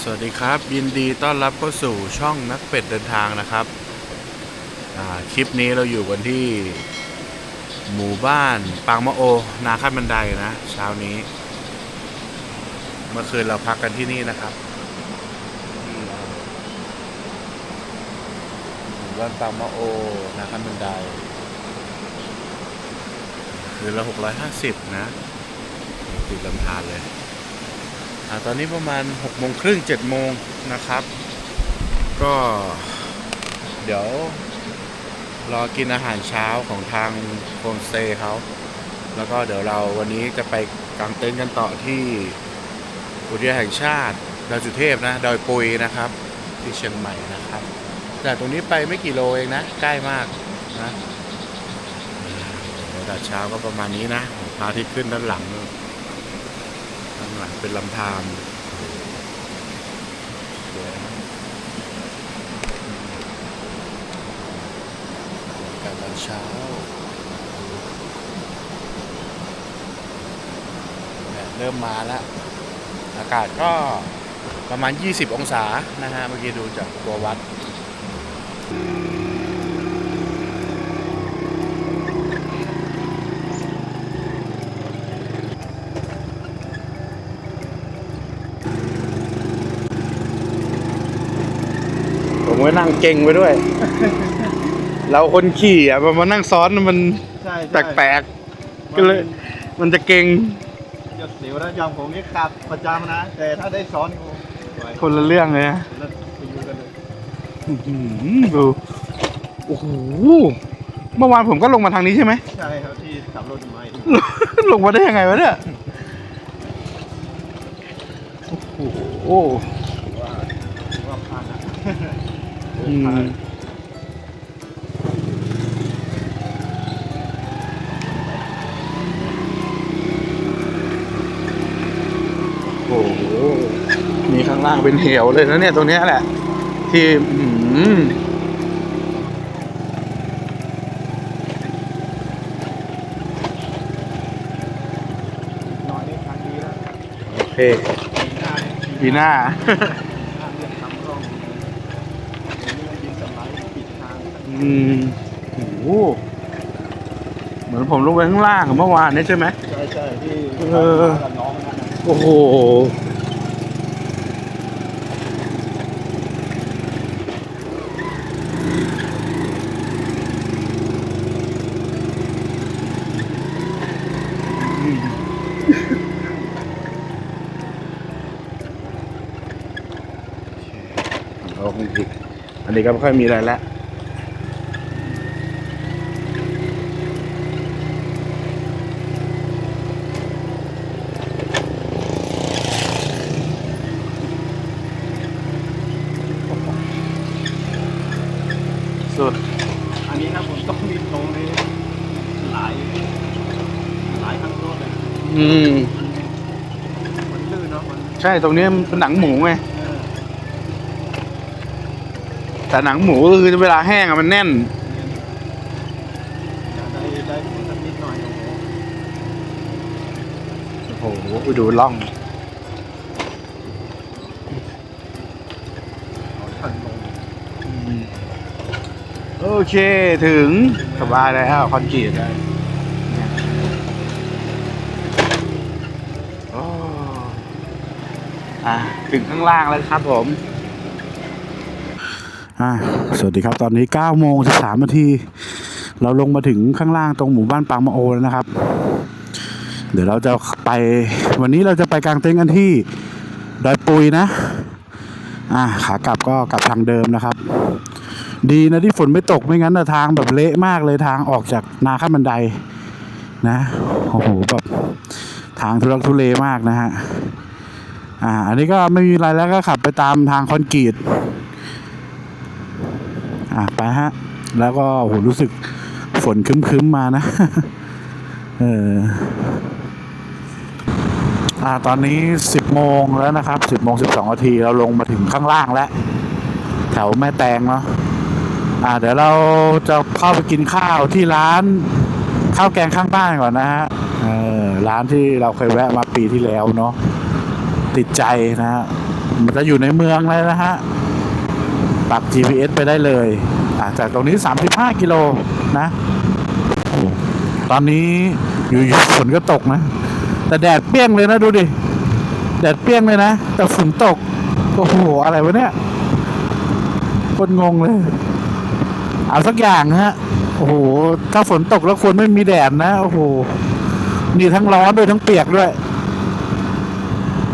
สวัสดีครับ ยินดีต้อนรับเข้าสู่ช่องนักเป็ดเดินทางนะครับ คลิปนี้เราอยู่กันที่หมู่บ้านปางมะโอ นาขั้นบันไดนะเช้านี้ เมื่อคืนเราพักกันที่นี่นะครับหมู่บ้านปางมะโอ นาขั้นบันไดคืนละหกร้อยห้าสิบนะ ติดลำธารเลย ตอนนี้ประมาณ6โมงครึ่งเจ็ดโมงนะครับ ก็ เดี๋ยว รอกินอาหารเช้าของทางโฮมสเตย์เขาแล้วก็เดี๋ยวเราวันนี้จะไปกางเต็นท์กันต่อที่อุทยานแห่งชาติดอยสุเทพนะดอยปุยนะครับ ที่เชียงใหม่นะครับแต่ตรงนี้ไปไม่กี่โลเองนะ ใกล้มากนะบรรยากาศเช้าก็ประมาณนี้นะพาทิตย์ขึ้นด้านหลังข้าง หลังเป็นลำธารกาศตอนเช้าเนี่ยเริ่มมาแล้ว อากาศก็ประมาณ 20 องศานะฮะ เมื่อกี้ดูจากตัววัด ผมก็นั่ง เก่งไปด้วย เราคนขี่อะพอมานั่งซ้อนมันใช่แปลกๆก็เลย มันจะเก่งหยดสิวนะยอมผมนี่ขับประจำนะ แต่ถ้าได้ซ้อนกูไหวคนละเรื่องเลยนะแล้วไปอยู่กันเลยอื้อหือดูโอ้โหเมื่อวานผมก็ลงมาทางนี้ใช่ไหม ใช่ครับที่ขับรถไม้ลงมาได้ยังไงวะเนี่ยโอ้โหว่าว่าพลาดนะ อืมโอ้โหมีข้างล่างเป็นเหวเลยนะเนี่ยตรงเนี้ยแหละ ที่อื้อหือน้อยนี่ครั้งนี้แล้วโอเคปีหน้าเนี่ยปีหน้า หน้าเรียกทำร่องเดี๋ยวนี้มันยิงสไลด์ปิดทาง อืมโอ้โหเหมือนผมลงไปข้างล่างอะเมื่อวานนี้ใช่ไหม ใช่ใช่ที่เออ กับน้องนั่นนะโอ้โหเอาคงผิดอันนี้ก็ไม่ค่อยมีอะไรแล้ว สุด อันนี้นะผมต้องมีตรงนี้หลายหลายครั้งรถเลย อืม มันลื่นเนาะมัน ใช่ตรงนี้มันเป็นหนังหมูไงเออแต่หนังหมูก็คือเวลาแห้งอะมันแน่นได้ได้ผลสักนิดหน่อยโอ้โหโอ้โหไปดูล่องเอาทันลงโอเคถึงสบายแล้วคอนกรีตได้โอ้ อะถึงข้างล่างแล้วครับผมอ่าสวัสดีครับตอนนี้9โมง13นาทีเราลงมาถึงข้างล่างตรงหมู่บ้านปางมะโอแล้วนะครับ เดี๋ยวเราจะไปวันนี้เราจะไปกางเต็นท์กันที่ดอยปุยนะอ่าขากลับก็กลับทางเดิมนะครับ ดีนะที่ฝนไม่ตกไม่งั้นนะทางแบบเละมากเลยทางออกจากนาขั้นบันไดนะโอ้โหแบบทางทุลักทุเลมากนะฮะ อ่า อันนี้ก็ไม่มีอะไรแล้วก็ขับไปตามทางคอนกรีต อ่าไปฮะ แล้วก็โหรู้สึกฝนคึ้มๆมานะ เอออ่าตอนนี้สิบโมงแล้วนะครับสิบโมงสิบสองนาทีเราลงมาถึงข้างล่างแล้ว แถวแม่แตงเนาะอ่า เดี๋ยวเราจะเข้าไปกินข้าวที่ร้านข้าวแกงข้างบ้านก่อนนะฮะเออร้านที่เราเคยแวะมาปีที่แล้วเนาะ ติดใจนะฮะมันจะอยู่ในเมืองเลยนะฮะปัก GPS ไปได้เลยอะจากตรงนี้ 35 กิโลนะ ตอนนี้อยู่ฝนก็ตกนะ แต่แดดเปรี้ยงเลยนะดูดิ แดดเปรี้ยงเลยนะ แต่ฝนตก โอ้โห อะไรวะเนี่ยคนงงเลย เอาสักอย่างฮะ โอ้โห ถ้าฝนตกแล้วควรไม่มีแดดนะ โอ้โห นี่ทั้งร้อนด้วยทั้งเปียกด้วย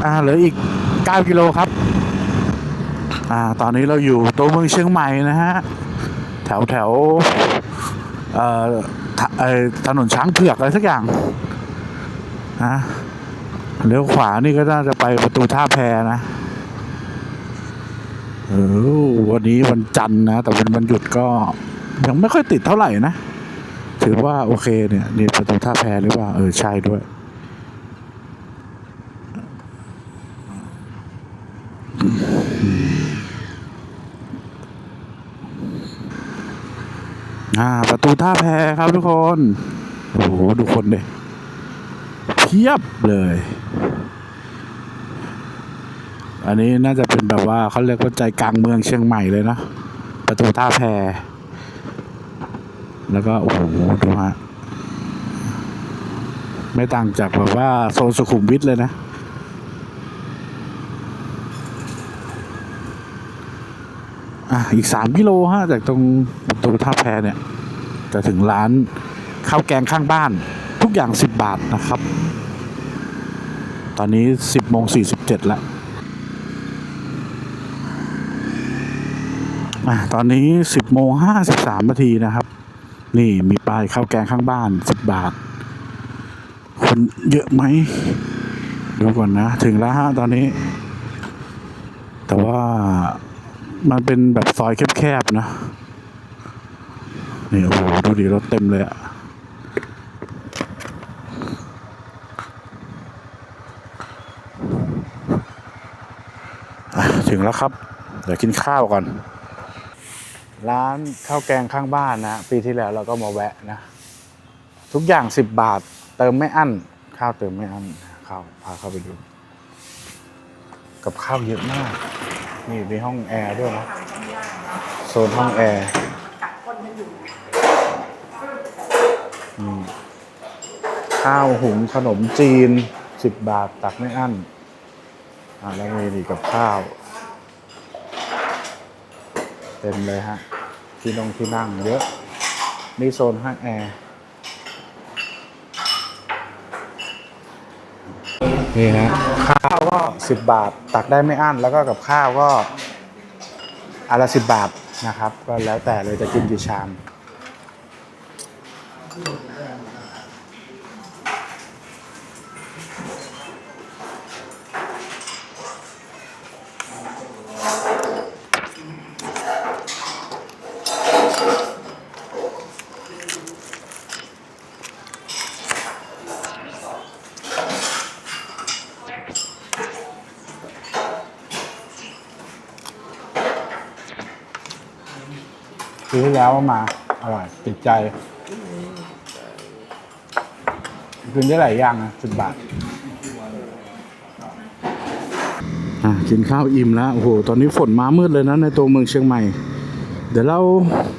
อ่าเหลืออีก 9 กิโลครับ อ่า ตอนนี้เราอยู่ตัวเมืองเชียงใหม่นะฮะ แถวแถวเอ่อถนนช้างเผือกอะไรสักอย่างนะเลี้ยวขวานี่ก็น่าจะไปประตูท่าแพนะเออวันนี้วันจันทร์นะ แต่เป็นวันหยุดก็ ยังไม่ค่อยติดเท่าไหร่นะ ถือว่าโอเคเนี่ย นี่ประตูท่าแพหรือเปล่า เออ ใช่ด้วย อ่า ประตูท่าแพครับทุกคน โอ้โหดูคนเด็เพียบเลย อันนี้น่าจะเป็นแบบว่าเขาเรียกว่าใจกลางเมืองเชียงใหม่เลยนะประตูท่าแพ แล้วก็ โอ้โหดูฮะไม่ต่างจากแบบว่าโซนสุขุมวิทเลยนะ อะอีกสามกิโลฮะจากตรงประตูท่าแพเนี่ย จะถึงร้านข้าวแกงข้างบ้าน ทุกอย่างสิบบาทนะครับ ตอนนี้สิบโมงสี่สิบเจ็ดแล้วอะตอนนี้สิบโมงห้าสิบสามนาทีนะครับ นี่มีป้ายข้าวแกงข้างบ้านสิบบาท คนเยอะไหมดูก่อนนะ ถึงแล้วฮะตอนนี้ แต่ว่า มันเป็นแบบซอยแคบๆนะนี่โอ้โหดูดิรถเต็มเลยอะถึงแล้วครับ เดี๋ยวกินข้าวก่อน ร้านข้าวแกงข้างบ้านนะ ปีที่แล้วเราก็มาแวะนะ ทุกอย่างสิบบาท เติมไม่อั้น ข้าวเติมไม่อั้นข้าวพาเข้าไปดู กับข้าวเยอะมาก นี่มีห้องแอร์ด้วยนะโซนห้องแอร์ข้าวหุงขนมจีนสิบบาทตักไม่อั้นอ่าแล้วมีนี่กับข้าว เต็มเลยฮะ ที่นงที่นั่งเยอะนี่โซนห้องแอร์นี่ฮะข้าว ก็สิบบาท ตักได้ไม่อั้น แล้วก็กับข้าวก็อันละสิบบาทนะครับ ก็แล้วแต่เลยจะกินกี่ชาม ปีที่แล้วมา อร่อย ติดใจกินได้หลายอย่างนะสิบบาทอะกินข้าวอิ่มแล้ว โอ้โห ตอนนี้ฝนมามืดเลยนะ ในตัวเมืองเชียงใหม่ เดี๋ยวเรา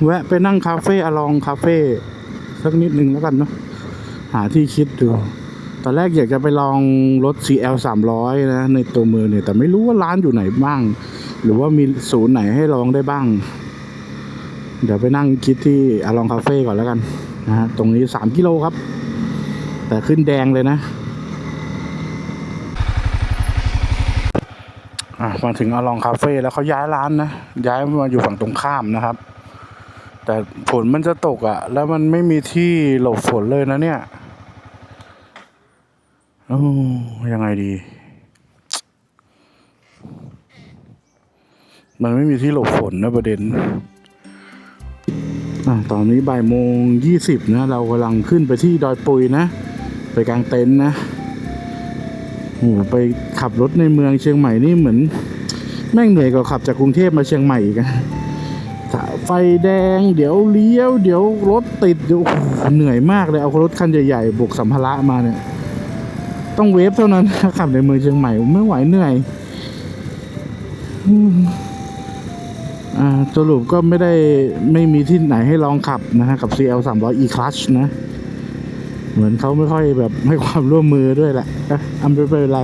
แวะไปนั่งคาเฟ่อลองคาเฟ่สักนิดนึงแล้วกันเนาะหาที่คิดดู ตอนแรกอยากจะไปลองรถ CL 300 นะ ในตัวเมืองเนี่ย แต่ไม่รู้ว่าร้านอยู่ไหนบ้าง หรือว่ามีศูนย์ไหนให้ลองได้บ้าง เดี๋ยวไปนั่งคิดที่อาลองคาเฟ่ก่อนแล้วกันนะฮะตรงนี้สามกิโลครับ แต่ขึ้นแดงเลยนะมาถึงอลองคาเฟ่แล้วเขาย้ายร้านนะ ย้ายมาอยู่ฝั่งตรงข้ามนะครับ แต่ฝนมันจะตกอะ่ะ แล้วมันไม่มีที่หลบฝนเลยนะเนี่ยโอ้ยังไงดี มันไม่มีที่หลบฝนนะประเด็น ตอนนี้บ่ายโมงยี่สิบนะ เรากำลังขึ้นไปที่ดอยปุยนะ ไปกลางเต็นท์นะโอ้โหไปขับรถในเมืองเชียงใหม่นี่เหมือน แม่งเหนื่อยกว่าขับจากกรุงเทพมาเชียงใหม่อีกอะไฟแดง เดี๋ยวเลี้ยว เดี๋ยวรถติดเดี๋ยวเหนื่อยมากเลยเอารถคันใหญ่ๆบวกสัมภาระมาเนี่ย ต้องเวฟเท่านั้นขับในเมืองเชียงใหม่ไม่ไหวเหนื่อยอ สรุปก็ไม่ได้ไม่มีที่ไหนให้ลองขับนะฮะกับ CL 300 E Clutch นะ เหมือนเขาไม่ค่อยแบบให้ความร่วมมือด้วยแหละอะอำไม่เป็นไร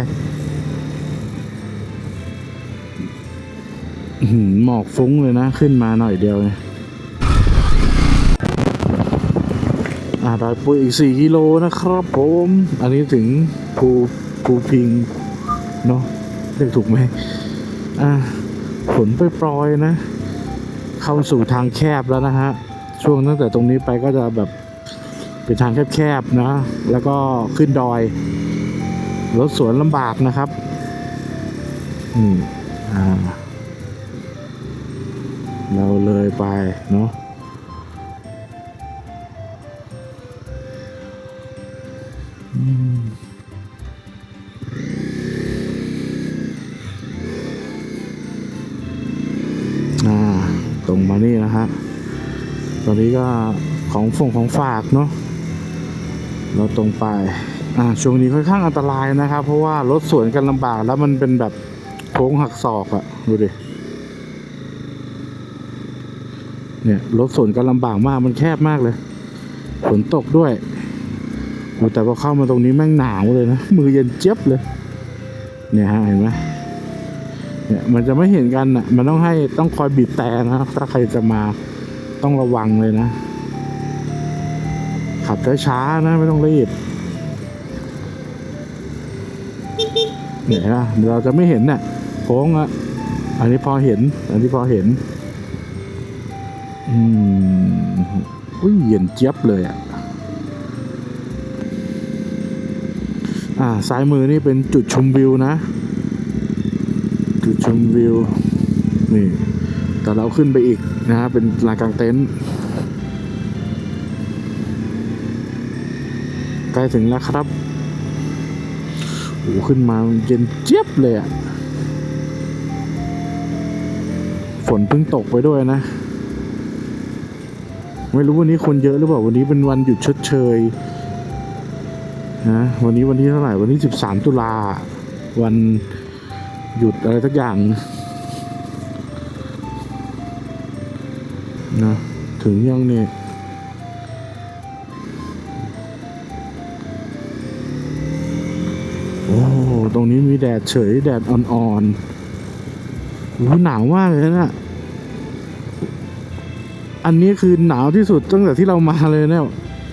หมอกฟุ้งเลยนะ ขึ้นมาหน่อยเดียวเนี่ยอ่าดอยปุยอีก 4 กิโลนะครับผม อันนี้ถึงภูภูพิง เนาะเรียกถูกไหมอ่าฝนปล่อยๆนะ เข้าสู่ทางแคบแล้วนะฮะ ช่วงตั้งแต่ตรงนี้ไปก็จะแบบเป็นทางแคบๆนะ แล้วก็ขึ้นดอย รถสวนลำบากนะครับ อืม อ่า เราเลยไปเนาะ ตอนนี้ก็ของฝงของฝากเนาะเราตรงไปอ่าช่วงนี้ค่อนข้างอันตรายนะครับ เพราะว่ารถสวนกันลำบากแล้วมันเป็นแบบโค้งหักศอกอะดูดิเนี่ยรถสวนกันลำบากมากมันแคบมากเลยฝนตกด้วยแต่พอเข้ามาตรงนี้แม่งหนาวเลยนะมือเย็นเจี๊ยบเลย เนี่ยฮะเห็นไหมเนี่ยมันจะไม่เห็นกันอะ มันต้องให้ต้องคอยบีบแต่นะครับถ้าใครจะมา ต้องระวังเลยนะ ขับช้าๆนะไม่ต้องรีบเนี่ยนะเราจะไม่เห็นเนี่ยโค้งอะอันนี้พอเห็น อันนี้พอเห็น อืมอุ้ยเย็นเจี๊ยบเลยอะอ่าซ้ายมือนี่เป็นจุดชมวิวนะ จุดชมวิว นี่ แต่เราขึ้นไปอีกนะฮะเป็นลานกลางเต็นท์ใกล้ถึงแล้วครับโอ้ขึ้นมาเย็นเจี๊ยบเลยอะฝนเพิ่งตกไปด้วยนะ ไม่รู้วันนี้คนเยอะหรือเปล่า วันนี้เป็นวันหยุดชดเชยนะวันนี้วันที่เท่าไหร่ วันที่สิบสามตุลา วันหยุดอะไรสักอย่าง นะ ถึงยังเนี่ยโอ้ตรงนี้มีแดดเฉย แดดอ่อนๆโอ้หนาวมากเลยนะอันนี้คือหนาวที่สุดตั้งแต่ที่เรามาเลยเนี่ย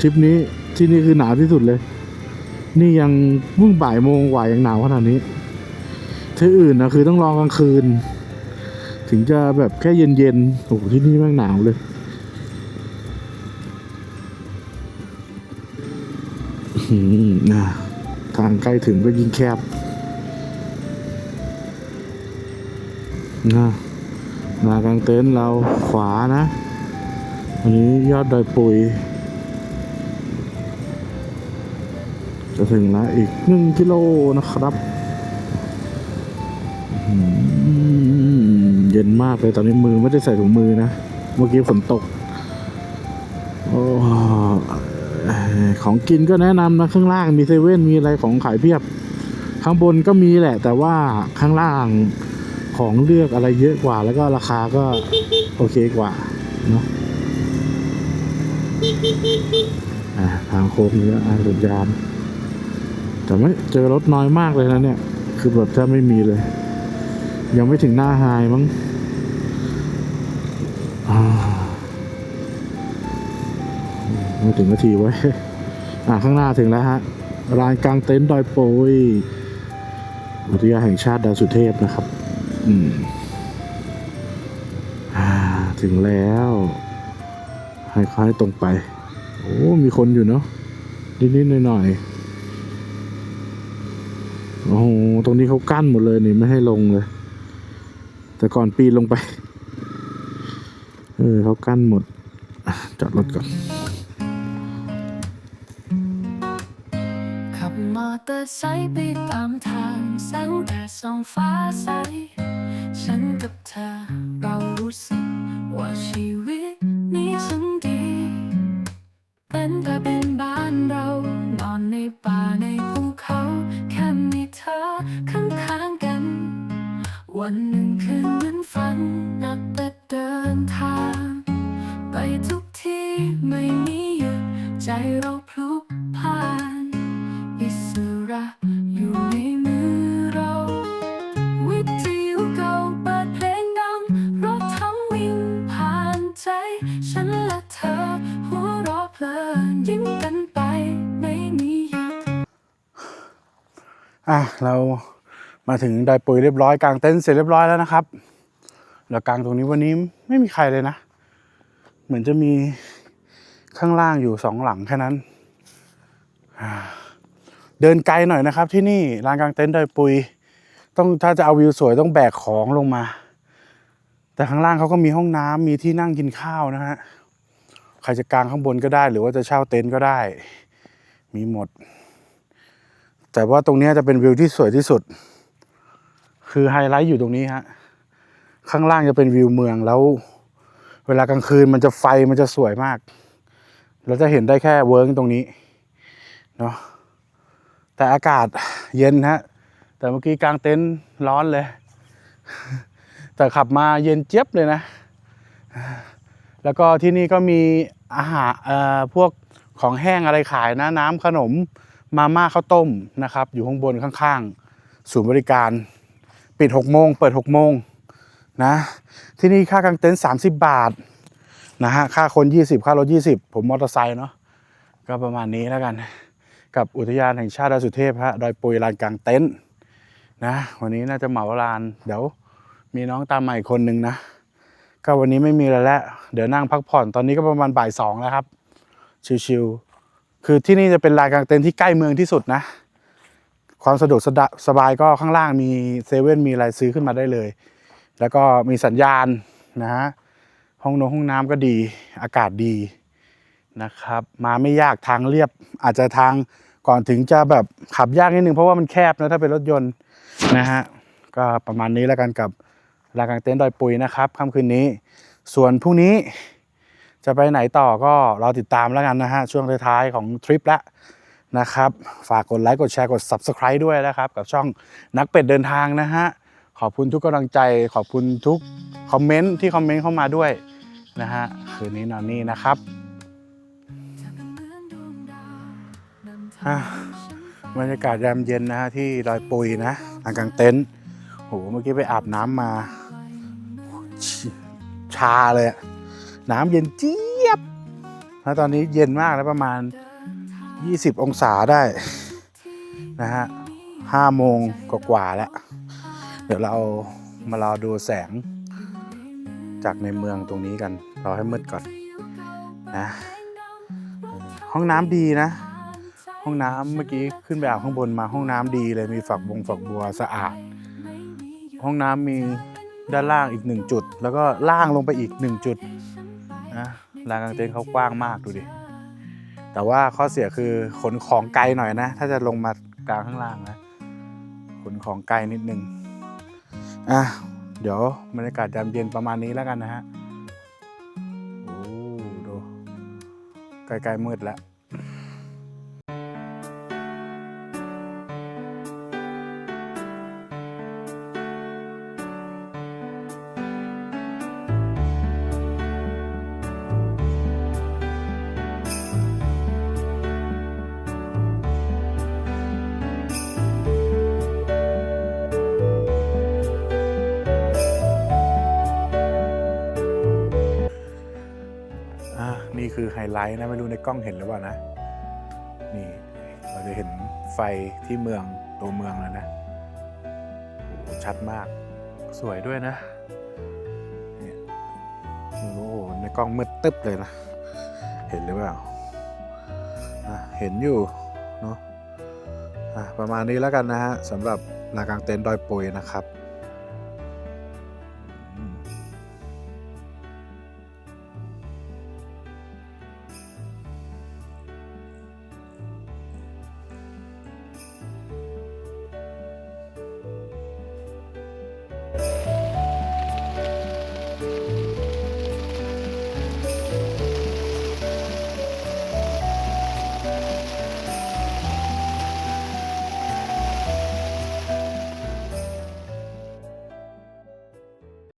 ทริปนี้ที่นี่คือหนาวที่สุดเลย นี่ยังเพิ่งบ่ายโมงกว่ายังหนาวขนาดนี้ที่อื่นนะคือต้องรอกลางคืน ถึงจะแบบแค่เย็นๆโอ้โหที่นี่แม่งหนาวเลยอืมทางใกล้ถึงก็ยิ่งแคบนะมากลางเต็นท์เราขวานะอันนี้ยอดดอยปุย จะถึงแล้วอีกหนึ่งกิโลนะครับ เย็นมากเลยตอนนี้มือไม่ได้ใส่ถุงมือนะ เมื่อกี้ฝนตกโอ้ของกินก็แนะนำนะข้างล่างมีเซเว่นมีอะไรของขายเพียบ ข้างบนก็มีแหละ แต่ว่าข้างล่างของเลือกอะไรเยอะกว่า แล้วก็ราคาก็โอเคกว่าเนาะทางโค้งนี้อ่าสัญญาณแต่ไม่เจอรถน้อยมากเลยนะเนี่ย คือแบบแทบไม่มีเลย ยังไม่ถึงหน้าไฮมั้งไม่ถึงนาทีไว้ อ่าข้างหน้าถึงแล้วฮะลานกลางเต็นท์ดอยโปยอุทยานแห่งชาติดอยสุเทพนะครับ อืมอ่าถึงแล้วให้ค่อยตรงไป โอ้ มีคนอยู่เนาะนิดๆหน่อยๆโอ้โหตรงนี้เขากั้นหมดเลยนี่ไม่ให้ลงเลย แต่ก่อนปีนลงไป เออเขากั้นหมด จอดรถก่อน ขับมอเตอร์ไซค์ไปตามทางแสงแดดส่องฟ้าใส ฉันกับเธอเรารู้สึกว่าชีวิตนี้ฉันดี เป็นแต่เป็นบ้านเรา นอนในป่าในภูเขา แค่มีเธอข้าง วันหนึ่งคืนเหมือนฝันนับแต่เดินทาง ไปทุกที่ไม่มีหยุดใจเราพลุกพล่านอิสระอยู่ในมือเรา วิทยุเก่าเปิดเพลงดังรถทั้งวิ่งผ่านใจ ฉันและเธอ หัวเราะเพลินยิ้มกันไปไม่มีหยุดอะเรา มาถึงดอยปุยเรียบร้อยกางเต็นท์เสร็จเรียบร้อยแล้วนะครับแล้วกางตรงนี้วันนี้ไม่มีใครเลยนะ เหมือนจะมีข้างล่างอยู่สองหลังแค่นั้น เดินไกลหน่อยนะครับ ที่นี่ลานกางเต็นท์ดอยปุย ต้องถ้าจะเอาวิวสวยต้องแบกของลงมา แต่ข้างล่างเขาก็มีห้องน้ำมีที่นั่งกินข้าวนะฮะใครจะกางข้างบนก็ได้ หรือว่าจะเช่าเต็นท์ก็ได้ มีหมด แต่ว่าตรงนี้จะเป็นวิวที่สวยที่สุด คือไฮไลท์อยู่ตรงนี้ฮะข้างล่างจะเป็นวิวเมืองแล้ว เวลากลางคืนมันจะไฟมันจะสวยมาก เราจะเห็นได้แค่เวิร์กตรงนี้เนาะแต่อากาศเย็นฮะแต่เมื่อกี้กลางเต็นท์ร้อนเลย แต่ขับมาเย็นเจี๊ยบเลยนะ แล้วก็ที่นี่ก็มีอาหารเอ่อพวกของแห้งอะไรขายนะ น้ำขนมมาม่าข้าวต้มนะครับ อยู่ข้างบนข้างๆ ศูนย์บริการ ปิด6โมงเปิด6โมงนะที่นี่ค่ากางเต็นท์30บาทนะฮะค่าคน20ค่ารถ20ผมมอเตอร์ไซค์เนาะก็ประมาณนี้แล้วกัน กับอุทยานแห่งชาติดอยสุเทพฮะดอยปุยลานกลางเต็นท์นะวันนี้น่าจะเหมาลานเดี๋ยวมีน้องตามมาอีกคนนึงนะก็วันนี้ไม่มีอะไรแล้ว เดี๋ยวนั่งพักผ่อนตอนนี้ก็ประมาณบ่ายสองแล้วครับ ชิวๆคือที่นี่จะเป็นลานกลางเต็นท์ที่ใกล้เมืองที่สุดนะ ความสะดวกสสบายก็ข้างล่างมีเซเว่นมีอะไรซื้อขึ้นมาได้เลย แล้วก็มีสัญญาณนะฮะห้องนงห้องน้ำก็ดีอากาศดีนะครับ มาไม่ยากทางเรียบอาจจะทางก่อนถึงจะแบบขับยากนิดนึงเพราะว่ามันแคบนะถ้าเป็นรถยนต์นะฮะก็ประมาณนี้แล้วกันกับลานกางเต็นท์ดอยปุยนะครับค่ำคืนนี้ ส่วนพรุ่งนี้จะไปไหนต่อก็รอติดตามแล้วกันนะฮะช่วงท้ายๆของทริปละ นะครับ ฝากกดไลค์กดแชร์กด Subscribe ด้วยนะครับ กับช่องนักเป็ดเดินทางนะฮะ ขอบคุณทุกกำลังใจ ขอบคุณทุกคอมเมนต์ที่คอมเมนต์เข้ามาด้วยนะฮะ คืนนี้นอนนี่นะครับอะบรรยากาศยามเย็นนะฮะที่ดอยปุยนะทางกลางเต็นท์โหเมื่อกี้ไปอาบน้ำมา ชาเลยอะน้ำเย็นเจี๊ยบแล้วตอนนี้เย็นมากแล้วประมาณ 20 องศาได้นะฮะห้าโมงกว่าแล้ว เดี๋ยวเรามารอดูแสง จากในเมืองตรงนี้กันรอให้มืดก่อนนะห้องน้ำดีนะ ห้องน้ำเมื่อกี้ขึ้นไปอาบข้างบนมาห้องน้ำดีเลยมีฝักบงฝักบัวสะอาด ห้องน้ำมีด้านล่างอีกหนึ่งจุด แล้วก็ล่างลงไปอีกหนึ่งจุดนะลานกางเต็นท์เขากว้างมากดูดิ แต่ว่าข้อเสียคือขนของไกลหน่อยนะ ถ้าจะลงมากลางข้างล่างนะขนของไกลนิดนึงอะเดี๋ยวบรรยากาศยามเย็นประมาณนี้แล้วกันนะฮะโอ้ดูใกล้ๆมืดแล้ว ไลท์นะไม่รู้ในกล้องเห็นหรือเปล่านะ นี่เราจะเห็นไฟที่เมืองตัวเมืองแล้วนะโอ้ชัดมาก สวยด้วยนะเนี่ยโอ้โหในกล้องมืดตึ๊บเลยนะ เห็นหรือเปล่าเห็นอยู่เนาะประมาณนี้แล้วกันนะฮะสำหรับลากางเต็นท์ดอยปุยนะครับ